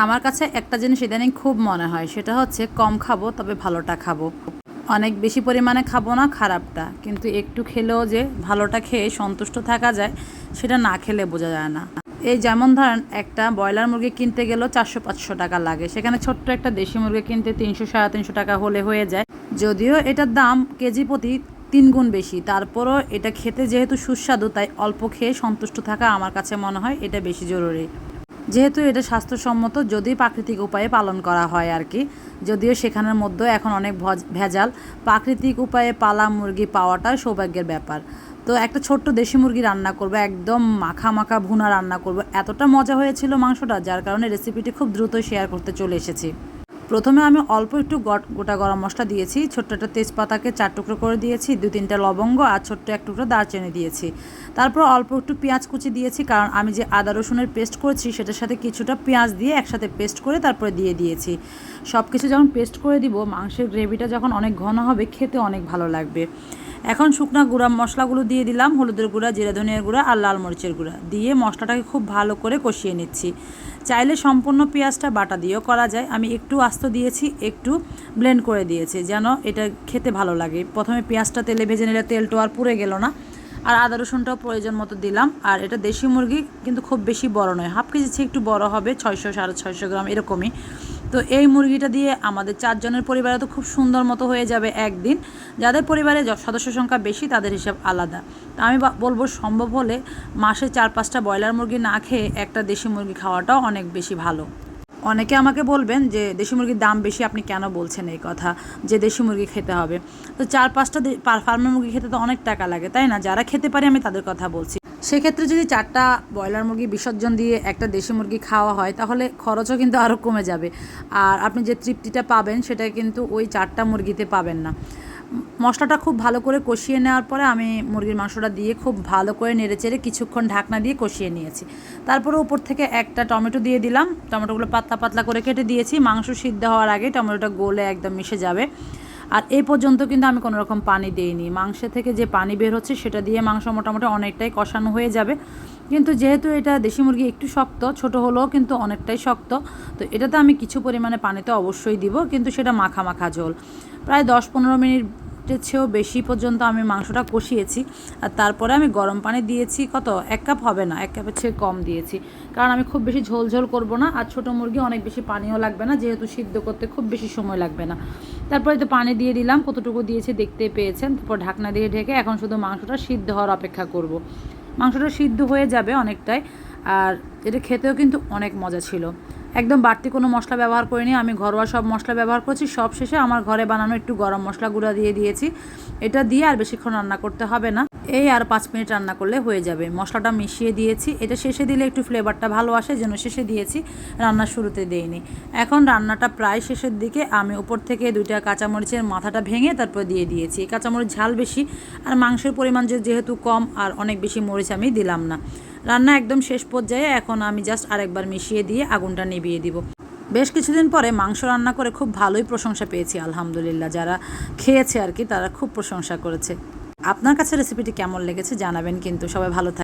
আমার কাছে একটা জিনিস ইদানিং খুব মনে হয়, সেটা হচ্ছে কম খাব, তবে ভালোটা খাব। অনেক বেশি পরিমাণে খাব না, খারাপটা। কিন্তু একটু খেলেও যে ভালোটা খেয়ে সন্তুষ্ট থাকা যায়, সেটা না খেলে বোঝা যায় না। এই যেমন ধরেন, একটা ব্রয়লার মুরগি কিনতে গেলেও চারশো, পাঁচশো টাকা লাগে। সেখানে ছোট্ট একটা দেশি মুরগি কিনতে তিনশো, সাড়ে তিনশো টাকা হলে হয়ে যায়। যদিও এটার দাম কেজি প্রতি তিন গুণ বেশি। তারপরও এটা খেতে যেহেতু সুস্বাদু, তাই অল্প খেয়ে সন্তুষ্ট থাকা আমার কাছে মনে হয় এটা বেশি জরুরি। যেহেতু এটা স্বাস্থ্যসম্মত যদি প্রাকৃতিক উপায়ে পালন করা হয় আর কি। যদিও সেখানের মধ্যে এখন অনেক ভজ- ভেজাল। প্রাকৃতিক উপায়ে পালা মুরগি পাওয়াটা সৌভাগ্যের ব্যাপার। তো একটা ছোট্ট দেশি মুরগি রান্না করব, একদম মাখা মাখা ভুনা রান্না করব। এতটা মজা হয়েছিল মাংসটা, যার কারণে রেসিপিটি খুব দ্রুত শেয়ার করতে চলে এসেছি। প্রথমে আমি অল্প একটু গট- গরম মশলা দিয়েছি, ছোট্ট একটা তেজপাতাকে চার টুকরো করে দিয়েছি, দু তিনটা লবঙ্গ আর ছোট্ট এক টুকরো দারচিনি দিয়েছি। তারপর অল্প একটু পেঁয়াজ কুচি দিয়েছি, কারণ আমি যে আদা রসুনের পেস্ট করেছি সেটার সাথে কিছুটা পেঁয়াজ দিয়ে একসাথে পেস্ট করে তারপরে দিয়ে দিয়েছি। সব কিছু যখন পেস্ট করে দিব, মাংসের গ্রেভিটা যখন অনেক ঘন হবে, খেতে অনেক ভালো লাগবে। এখন শুকনা গুঁড়া মশলাগুলো দিয়ে দিলাম, হলুদের গুঁড়া, জিরা ধনিয়ার গুঁড়া আর লাল মরিচের গুঁড়া। দিয়ে মশলাটাকে খুব ভালো করে কষিয়ে নিচ্ছি। চাইলে সম্পূর্ণ পেঁয়াজটা বাটা দিয়েও করা যায়। আমি একটু আস্ত দিয়েছি, একটু ব্লেন্ড করে দিয়েছি, যেন এটা খেতে ভালো লাগে। প্রথমে পেঁয়াজটা তেলে ভেজে নিলে তেলটা আর পুড়ে গেল না। আর আদা রসুনটাও প্রয়োজন মতো দিলাম। আর এটা দেশি মুরগি, কিন্তু খুব বেশি বড় নয়। হাফ কেজি একটু বড় হবে, ছয়শো সাড়ে ছয়শো গ্রাম এরকমই। তো এই মুরগিটা দিয়ে আমাদের চারজনের পরিবারে তো খুব সুন্দর মতো হয়ে যাবে একদিন। যাদের পরিবারে সদস্য সংখ্যা বেশি, তাদের হিসাব আলাদা। তো আমি বলব সম্ভব হলে মাসে চার পাঁচটা ব্রয়লার মুরগি না খেয়ে একটা দেশি মুরগি খাওয়াটাও অনেক বেশি ভালো। অনেকে আমাকে বলবেন যে, দেশি মুরগির দাম বেশি, আপনি কেন বলছেন এই কথা? যে দেশি মুরগি খেতে হবে। তো চার পাঁচটা ফার্মের মুরগি খেতে তো অনেক টাকা লাগে, তাই না? যারা খেতে পারে, আমি তাদের কথা বলছি। সেক্ষেত্রে যদি চারটা ব্রয়লার মুরগি বিসর্জন দিয়ে একটা দেশি মুরগি খাওয়া হয়, তাহলে খরচও কিন্তু আরও কমে যাবে। আর আপনি যে তৃপ্তিটা পাবেন, সেটা কিন্তু ওই চারটা মুরগিতে পাবেন না। মশলাটা খুব ভালো করে কষিয়ে নেওয়ার পরে আমি মুরগির মাংসটা দিয়ে খুব ভালো করে নেড়েচেড়ে কিছুক্ষণ ঢাকনা দিয়ে কষিয়ে নিয়েছি। তারপরে উপর থেকে একটা টমেটো দিয়ে দিলাম। টমেটোগুলো পাতলা পাতলা করে কেটে দিয়েছি। মাংস সিদ্ধ হওয়ার আগে টমেটোটা গলে একদম মিশে যাবে। আর এই পর্যন্ত কিন্তু আমি কোনো রকম পানি দিইনি। মাংস থেকে যে পানি বের হচ্ছে সেটা দিয়ে মাংস মোটামুটি অনেকটাই কষানো হয়ে যাবে। কিন্তু যেহেতু এটা দেশি মুরগি একটু শক্ত, ছোট হলেও কিন্তু অনেকটাই শক্ত, তো এটাতে আমি কিছু পরিমাণে পানিতে অবশ্যই দিব, কিন্তু সেটা মাখা মাখা ঝোল। প্রায় দশ পনেরো মিনিটের চেয়েও বেশি পর্যন্ত আমি মাংসটা কষিয়েছি। আর তারপরে আমি গরম পানি দিয়েছি, কত? এক কাপ হবে না, এক কাপের চেয়ে কম দিয়েছি। কারণ আমি খুব বেশি ঝোল ঝোল করব না, আর ছোটো মুরগি অনেক বেশি পানিও লাগবে না, যেহেতু সিদ্ধ করতে খুব বেশি সময় লাগবে না। তারপরে তো পানি দিয়ে দিলাম, কতটুকু দিয়েছি দেখতে পেয়েছেন। তারপর ঢাকনা দিয়ে ঢেকে এখন শুধু মাংসটা সিদ্ধ হওয়ার অপেক্ষা করব। মাংসটা সিদ্ধ হয়ে যাবে অনেকটাই। আর এটা খেতেও কিন্তু অনেক মজা ছিল। একদম বাড়তি কোনো মশলা ব্যবহার করিনি। আমি ঘরোয়া সব মশলা ব্যবহার করছি। সব শেষে আমার ঘরে বানানো একটু গরম মশলা গুঁড়া দিয়ে দিয়েছি। এটা দিয়ে আর বেশিক্ষণ রান্না করতে হবে না। এই আর পাঁচ মিনিট রান্না করলে হয়ে যাবে। মশলাটা মিশিয়ে দিয়েছি। এটা শেষে দিলে একটু ফ্লেভারটা ভালো আসে, যেন শেষে দিয়েছি। রান্নার শুরুতে দেইনি। এখন রান্নাটা প্রায় শেষের দিকে। আমি উপর থেকে দুইটা কাঁচামরিচের মাথাটা ভেঙে তারপর দিয়ে দিয়েছি। কাঁচামরিচ ঝাল বেশি। আর মাংসের পরিমাণ যেহেতু কম, আর অনেক বেশি মরিচ আমি দিলাম না। রান্না একদম শেষ পর্যায়ে এখন আমি জাস্ট আরেকবার মিশিয়ে দিয়ে আগুনটা নিভিয়ে দিব। বেশ কিছুদিন পরে মাংস রান্না করে খুব ভালোই প্রশংসা পেয়েছি, আলহামদুলিল্লাহ। যারা খেয়েছে আর কি, তারা খুব প্রশংসা করেছে। আপনার কাছে রেসিপিটি কেমন লেগেছে জানাবেন, কিন্তু সবাই ভালো থাকে